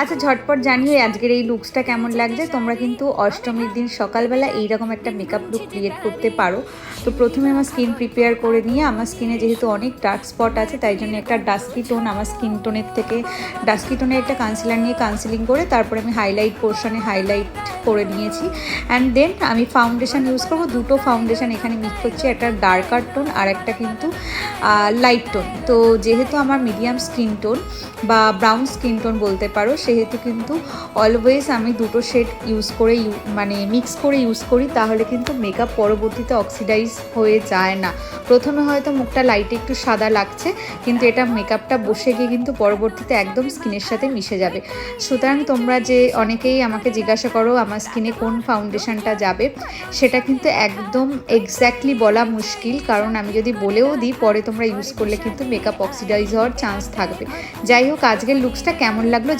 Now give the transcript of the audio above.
আচ্ছা ঝটপট জানিয়ে আজকের এই লুকসটা কেমন লাগছে? তোমরা কিন্তু অষ্টমীর দিন সকালবেলা এইরকম একটা মেকআপ লুক ক্রিয়েট করতে পারো। তো প্রথমে আমার স্কিন প্রিপেয়ার করে নিয়ে, আমার স্কিনে যেহেতু অনেক ডার্ক স্পট আছে, তাই জন্য একটা ডাস্কি টোন আমার স্কিন টোনের থেকে ডাস্কি টোনের একটা কাউন্সিলার নিয়ে কাউন্সিলিং করে, তারপরে আমি হাইলাইট পোর্শনে হাইলাইট করে নিয়েছি। অ্যান্ড দেন আমি ফাউন্ডেশান ইউজ করব। দুটো ফাউন্ডেশন এখানে মিক্স করছি। একটা ডার্কার টোন আর একটা কিন্তু লাইট টোন তো যেহেতু আমার মিডিয়াম স্কিন টোন বা ব্রাউন স্কিন টোন বলতে পারো, সেহেতু কিন্তু অলওয়েজ আমি দুটো শেড ইউজ করে মানে মিক্স করে ইউজ করি। তাহলে কিন্তু মেকআপ পরবর্তীতে অক্সিডাইজ হয়ে যায় না। প্রথমে হয়তো মুখটা লাইটে একটু সাদা লাগছে, কিন্তু এটা মেকআপটা বসে গিয়ে কিন্তু পরবর্তীতে একদম স্কিনের সাথে মিশে যাবে। সুতরাং তোমরা যে অনেকেই আমাকে জিজ্ঞাসা করো আমার স্কিনে কোন ফাউন্ডেশনটা যাবে, সেটা কিন্তু একদম এক্স্যাক্টলি বলা মুশকিল। কারণ আমি যদি বলেও দিই, পরে তোমরা ইউজ করলে কিন্তু মেকআপ অক্সিডাইজ হওয়ার চান্স থাকবে। যাই হোক, আজকের লুকসটা কেমন লাগল